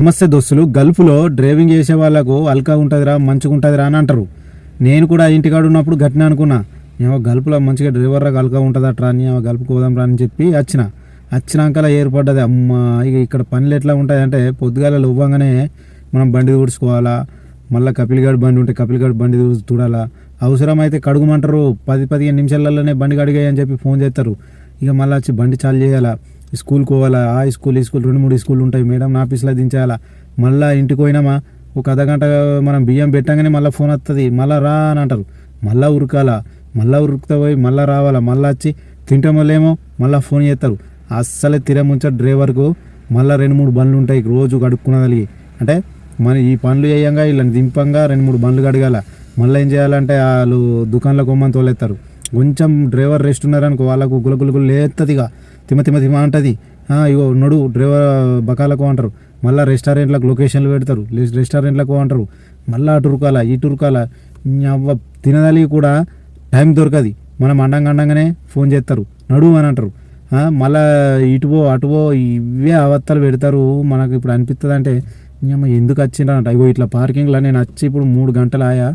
నమస్తే దోస్తులు గల్ఫ్లో డ్రైవింగ్ చేసే వాళ్ళకు అల్కా ఉంటుందిరా మంచిగా ఉంటుందిరా అని అంటారు. నేను కూడా ఇంటికాడ ఉన్నప్పుడు గట్టిన అనుకున్నా. ఏమో గల్ఫ్లో మంచిగా డ్రైవర్ రా అల్కా ఉంటుందట్రా అని ఏమో గల్ఫ్కి పోదాం రా అని చెప్పి వచ్చిన. వచ్చినాకలా ఏర్పడ్డది అమ్మ ఇక ఇక్కడ పనులు ఎట్లా ఉంటాయి అంటే పొద్దుగాల ఇవ్వగానే మనం బండి తుడుచుకోవాలా మళ్ళీ కపిల్గాడి బండి ఉంటే కపిల్గాడి బండి తుడు- తుడాలా అవసరమైతే కడుగుమంటారు పది పదిహేను నిమిషాలలోనే బండి కడిగాయి అని చెప్పి ఫోన్ చేస్తారు. ఇక మళ్ళీ వచ్చి బండి చాలు చేయాలా. స్కూల్కి పోవాలా ఆ స్కూల్ ఈ స్కూల్ రెండు మూడు స్కూల్ ఉంటాయి. మేడం నా ఆఫీస్లో దించాలా? మళ్ళీ ఇంటికి పోయినామా? ఒక అర్ధ గంట మనం బియ్యం పెట్టగానే మళ్ళీ ఫోన్ వస్తుంది మళ్ళీ రా అని అంటారు. మళ్ళీ ఉరకాలా? మళ్ళీ ఉరుకుతా పోయి మళ్ళీ రావాలా? మళ్ళీ వచ్చి తింటాం వల్లేమో మళ్ళీ ఫోన్ చేస్తారు. అస్సలే తిరముంచ డ్రైవర్కు మళ్ళీ రెండు మూడు బండ్లు ఉంటాయి. రోజు కడుక్కునగలిగి అంటే మన ఈ పనులు చేయంగా వీళ్ళని దింపంగా రెండు మూడు బండ్లు కడగాల? మళ్ళీ ఏం చేయాలంటే వాళ్ళు దుకాణంలో కొమ్మని తోలేస్తారు కొంచెం డ్రైవర్ రెస్ట్ ఉన్నారనుకో వాళ్ళకు గులగులుగులు లేస్తుంది ఇక తిమ తిమ తిమ అంటది. ఇగో నడు డ్రైవర్ బకాలకు అంటారు. మళ్ళీ రెస్టారెంట్లకు లొకేషన్లు పెడతారు. రెస్టారెంట్లకు అంటారు. మళ్ళీ అటు ఉరకాల ఇటు ఉరకాల. అవ్వ తినదాలి కూడా టైం దొరకది. మనం అండంగా అండంగానే ఫోన్ చేస్తారు. నడు అని అంటారు. మళ్ళా ఇటువో అటువో ఇవే అవత్తలు పెడతారు. మనకు ఇప్పుడు అనిపిస్తుంది అంటే అమ్మ ఎందుకు వచ్చిండ్రంట ఇగో ఇట్లా పార్కింగ్లో నేను వచ్చి ఇప్పుడు మూడు గంటలు ఆయా.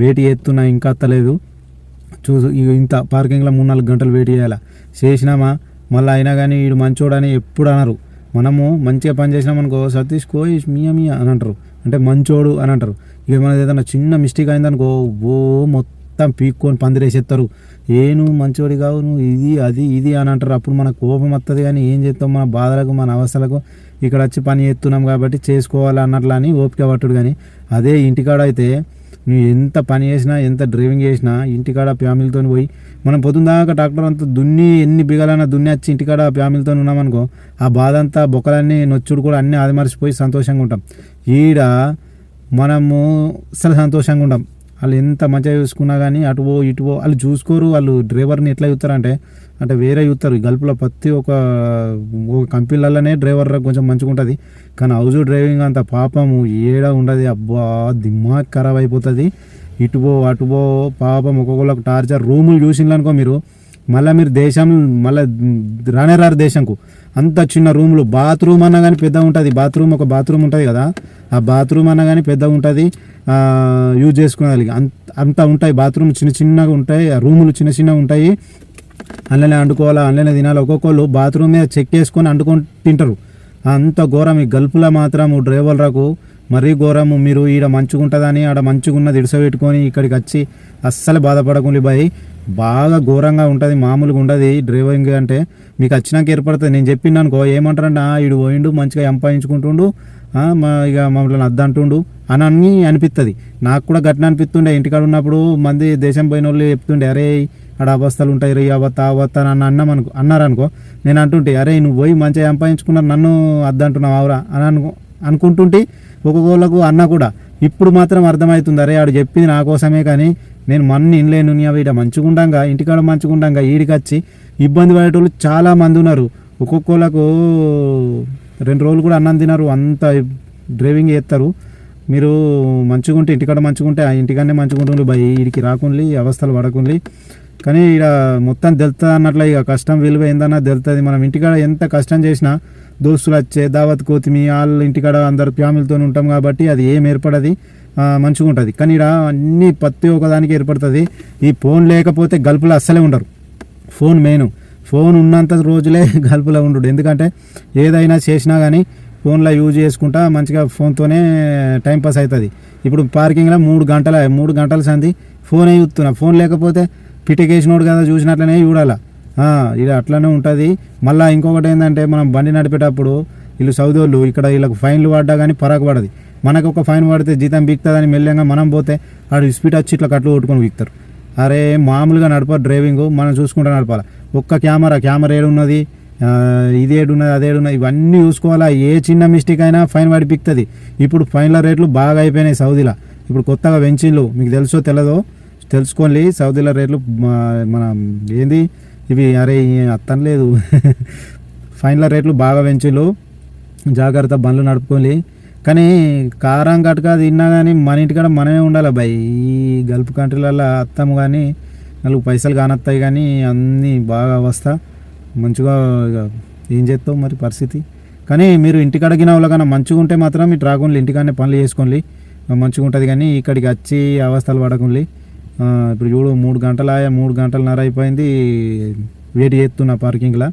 వెయిట్ చేస్తున్నా ఇంకా అత్తలేదు. చూసు ఇంత పార్కింగ్లో మూడు నాలుగు గంటలు వెయిట్ చేయాలా? చేసినామా? మళ్ళీ అయినా కానీ వీడు మంచోడని ఎప్పుడు అనరు. మనము మంచిగా పని చేసినామనుకో సతీష్ కోయిష్ మియా మియా అని అంటారు. అంటే మంచోడు అని అంటారు. ఇక మనది ఏదైనా చిన్న మిస్టేక్ అయిందనుకో ఓ మొత్తం పీక్కొని పందిరేసేస్తారు ఏ నువ్వు మంచోడి కావు నువ్వు ఇది అది ఇది అని అంటారు. అప్పుడు మనకు కోపం వస్తుంది కానీ ఏం చేస్తాం? మన బాధలకు మన అవస్థలకు ఇక్కడ వచ్చి పని చేస్తున్నాం కాబట్టి చేసుకోవాలి అన్నట్లు అని ఓపిక పట్టుడు కానీ అదే ఇంటికాడ అయితే నువ్వు ఎంత పని చేసినా ఎంత డ్రైవింగ్ చేసినా ఇంటికాడ ఫ్యామిలీతో పోయి మనం పొద్దుందాకా ట్రాక్టర్ అంతా దున్ని ఎన్ని బిగాలన్నా దున్ని వచ్చి ఇంటికాడ ఫ్యామిలీతో ఉన్నామనుకో ఆ బాధ అంతా బొక్కలన్నీ నొచ్చుడు కూడా అన్నీ ఆదిమరిచిపోయి సంతోషంగా ఉంటాం. ఈడ మనము అసలు సంతోషంగా ఉంటాం. వాళ్ళు ఎంత మంచిగా చూసుకున్నా కానీ అటు పో ఇటు పో. వాళ్ళు చూసుకోరు వాళ్ళు డ్రైవర్ని ఎట్లా చూస్తారంటే అంటే వేరే చూస్తారు. ఈ గల్పులో ప్రతి ఒక ఒక కంపెనీలలోనే డ్రైవర్ కొంచెం మంచిగా ఉంటుంది. కానీ హౌస్ డ్రైవింగ్ అంత పాపము ఏడ ఉండదు. అబ్బా దిమాగ్ ఖరాబ్ అయిపోతుంది. ఇటు పో పాపం ఒక్కొక్కళ్ళకి టార్చర్. రూములు చూసిండ్రు అనుకో మీరు. మళ్ళీ మీరు దేశం మళ్ళీ రానే రారు దేశంకు. అంత చిన్న రూములు. బాత్రూమ్ అన్నా కానీ పెద్ద ఉంటుంది. బాత్రూమ్ ఒక బాత్రూమ్ ఉంటుంది కదా. ఆ బాత్రూమ్ అన్నా కానీ పెద్ద ఉంటుంది. యూజ్ చేసుకునేది అంత అంత ఉంటాయి. బాత్రూమ్ చిన్న చిన్నగా ఉంటాయి. ఆ రూములు చిన్న చిన్నగా ఉంటాయి. అందులోనే వండుకోవాలా అందులోనే తినాలి? ఒక్కొక్కళ్ళు బాత్రూమ్ మీద చెక్ చేసుకొని వండుకొని తింటారు. అంత ఘోరం. ఈ గల్పులో మాత్రం డ్రైవర్లకు మరీ ఘోరము. మీరు ఈడ మంచిగా ఉంటుందని ఆడ మంచిగా ఉన్నది ఇడిసబెట్టుకొని ఇక్కడికి వచ్చి అస్సలు బాధపడకుండా బాయ్. బాగా ఘోరంగా ఉంటుంది మామూలుగా ఉండదు డ్రైవింగ్ అంటే. మీకు వచ్చినాక ఏర్పడుతుంది. నేను చెప్పిండు అనుకో ఏమంటారంటే "ఆ, పోయిండు మంచిగా సంపాదించుకుంటుండు మా ఇక మమ్మల్ని అద్దంటుండు అని అన్ని అనిపిస్తుంది నాకు కూడా గట్టిన అనిపిస్తుండే. ఇంటికాడ ఉన్నప్పుడు మంది దేశం పోయిన వాళ్ళు చెప్తుండే అరే ఆడ అవస్థలు ఉంటాయి రే అవత్త అవత్త అని అన్నాం అనుకో అన్నారనుకో నేను అంటుంటే అరే నువ్వు పోయి మంచిగా సంపాదించుకున్నారు నన్ను అద్దంటున్నావు అవరా అని అనుకో అనుకుంటుంటే ఒక్కొక్కళ్ళకు అన్న కూడా ఇప్పుడు మాత్రం అర్థమవుతుంది అరే ఆడు చెప్పింది నా కోసమే కానీ నేను మన్ని ఇన్లేను వీడ మంచిగా ఉండంగా ఇంటికాడ మంచిగా ఉండంగా ఈడికి వచ్చి ఇబ్బంది పడేటోళ్ళు చాలా మంది ఉన్నారు. ఒక్కొక్కళ్ళకు రెండు రోజులు కూడా అన్నం తినరు అంత డ్రైవింగ్ చేస్తారు. మీరు మంచుకుంటే ఇంటికాడ మంచుకుంటే ఆ ఇంటికాడనే మంచిగా ఉంటుంది ఈడికి వీడికి అవస్థలు పడకుండా కానీ ఇక్కడ మొత్తం తెలుస్తుంది అన్నట్లు ఇక కష్టం విలువ ఏందన్నా తెలుస్తుంది మనం ఇంటికాడ ఎంత కష్టం చేసినా దోస్తులు వచ్చే దావత్ కోతిమి వాళ్ళ ఇంటికాడ అందరు ఫ్యామిలీతో ఉంటాం కాబట్టి అది ఏం ఏర్పడది. మంచిగా ఉంటుంది. కానీ ఇక్కడ అన్ని ప్రతి ఒక్కదానికి ఏర్పడుతుంది. ఈ ఫోన్ లేకపోతే గల్పులు అస్సలే ఉండరు. Phone main. ఫోన్ ఉన్నంత రోజులే గల్పులో ఉండు ఎందుకంటే ఏదైనా చేసినా కానీ ఫోన్లో యూజ్ చేసుకుంటా మంచిగా ఫోన్తోనే టైంపాస్ అవుతుంది ఇప్పుడు పార్కింగ్లో మూడు గంటల మూడు గంటల సంది ఫోనే చూస్తున్నా ఫోన్ లేకపోతే పిటికేసినోడు కదా చూసినట్లనే చూడాలా. ఇది అట్లనే ఉంటుంది. మళ్ళీ ఇంకొకటి ఏంటంటే మనం బండి నడిపేటప్పుడు వీళ్ళు సౌదీ వాళ్ళు ఇక్కడ వీళ్ళకి ఫైన్లు పడ్డా కానీ పరాకు పడదు. మనకు ఒక ఫైన్ పడితే జీతం బిక్తుందని మెల్లగా మనం పోతే ఆడు స్పీడ్ వచ్చి ఇట్లా కట్లు కొట్టుకొని బిక్తారు. అరే మామూలుగా నడపాలి డ్రైవింగ్ మనం చూసుకుంటూ నడపాలి. ఒక్క కెమెరా కెమెరా ఏడున్నది ఇది ఏడున్నది అది ఏడున్నది ఇవన్నీ చూసుకోవాలా. ఏ చిన్న మిస్టేక్ అయినా ఫైన్ పడి పిక్తుంది ఇప్పుడు ఫైన్ల రేట్లు బాగా అయిపోయినాయి సౌదీలో. ఇప్పుడు కొత్తగా పెంచిళ్ళు మీకు తెలుసో తెలదో తెలుసుకోండి సౌదీల రేట్లు మన ఏంది ఇవి అరే అత్తం లేదు. ఫైన్ల రేట్లు బాగా పెంచులు జాగ్రత్త బండ్లు నడుపుకోవాలి కానీ కారం గట్క తిన్నా కానీ మన ఇంటికాడ మనమే ఉండాలి భయ్ ఈ గల్ఫ్ కంట్రీలలో అత్తము కానీ నాలుగు పైసలు కానత్తాయి కానీ అన్నీ బాగా అవస్థ. మంచిగా ఏం చేస్తావు మరి పరిస్థితి? కానీ మీరు ఇంటికాడ గిన వాళ్ళకన్నా మంచిగా ఉంటే మాత్రం మీరు రాకుండా ఇంటికాడనే పనులు చేసుకోండి. మంచిగా ఉంటుంది కానీ ఇక్కడికి వచ్చి అవస్థలు పడకుండా. ఇప్పుడు చూడు మూడు గంటల మూడు గంటలన్నర అయిపోయింది. వెయిట్ చేస్తున్నా పార్కింగ్లో.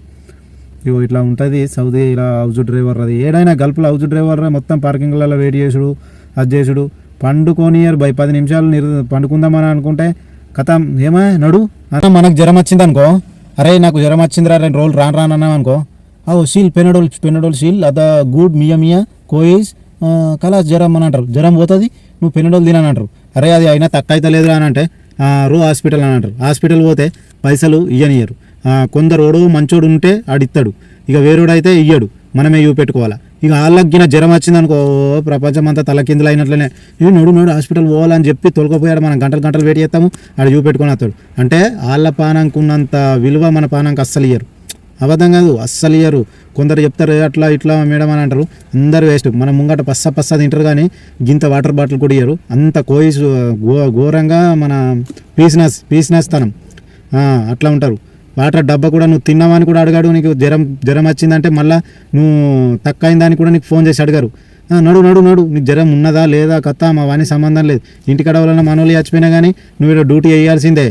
ఇగో ఇట్లా ఉంటుంది సౌదీ ఇలా హౌస్ డ్రైవర్ అది ఏడైనా గల్ఫ్లో హౌస్ డ్రైవర్ మొత్తం పార్కింగ్లలో వెయిట్ చేసుడు అది చేసుడు. పండుకోనియర్ బై పది నిమిషాలు నిర్ పండుకుందామని అనుకుంటే కథ ఏమా? నడు. అన్న మనకు జ్వరం వచ్చింది అనుకో అరే నాకు జ్వరం వచ్చిందిరా రెండు రోజులు రాను రాను అన్నాం అనుకో. ఓ షీల్ పెనడోల్ పెనడోల్ షీల్ అద గుడ్ మియా మియా కోయిస్ కలా జ్వరం అని అంటారు. జ్వరం పోతుంది నువ్వు పెనడోల్ తినని అంటారు. అరే అది అయినా తక్కువ అయితే లేదు అని అంటే రో హాస్పిటల్ అని అంటారు. హాస్పిటల్ పోతే పైసలు ఇయ్యనియరు కొందరు ఓడు మంచోడు ఉంటే ఆడిస్తాడు ఇక వేరేడైతే ఇయ్యడు. మనమే చూపెట్టుకోవాలా. ఇక వాళ్ళకి జ్వరం వచ్చింది అనుకో ప్రపంచం అంతా తలకిందులు అయినట్లనే ఇవి నడు నడు హాస్పిటల్ పోవాలని చెప్పి తొలకపోయాడు మనం గంటలు గంటలు వెయిట్ చేస్తాము. ఆడ చూపెట్టుకొని వస్తాడు. అంటే వాళ్ళ పానానికి ఉన్నంత విలువ మన పానంకి అస్సలు ఇయ్యరు. అబద్ధం కాదు అస్సలు ఇయ్యరు. కొందరు చెప్తారు అట్లా ఇట్లా మేడం అని అంటారు. అందరు వేస్ట్. మన ముంగట పస్స పస్స తింటారు కానీ గింత వాటర్ బాటిల్ కూడా ఇయ్యరు. అంత కోయిస్ ఘో ఘోరంగా మన పీసినస్ పీసినస్ తనం అట్లా ఉంటారు. వాటర్ డబ్బా కూడా నువ్వు తిన్నావని కూడా అడిగాడు నీకు జ్వరం జ్వరం వచ్చిందంటే మళ్ళీ నువ్వు తక్కువైందని కూడా నీకు ఫోన్ చేసి అడిగారు. నడు నడు నడు. నీకు జ్వరం ఉన్నదా లేదా కథ మా వాని సంబంధం లేదు. ఇంటికాడ వలన మనోళ్ళు చచ్చిపోయినా కానీ నువ్వు ఇక్కడ డ్యూటీ వేయాల్సిందే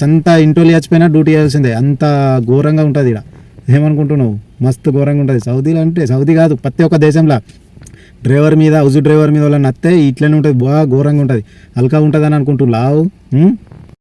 సంత ఇంటోళ్ళు చచ్చిపోయినా డ్యూటీ వేయాల్సిందే అంత ఘోరంగా ఉంటుంది ఇక్కడ ఏమనుకుంటున్నావు? మస్తు ఘోరంగా ఉంటుంది. సౌదీలో అంటే సౌదీ కాదు ప్రతి ఒక్క దేశంలో. డ్రైవర్ మీద హౌస్ డ్రైవర్ మీద వాళ్ళని నత్తే ఇట్లనే ఉంటుంది. బాగా ఘోరంగా ఉంటుంది. అల్కా ఉంటుంది అని అనుకుంటున్నావు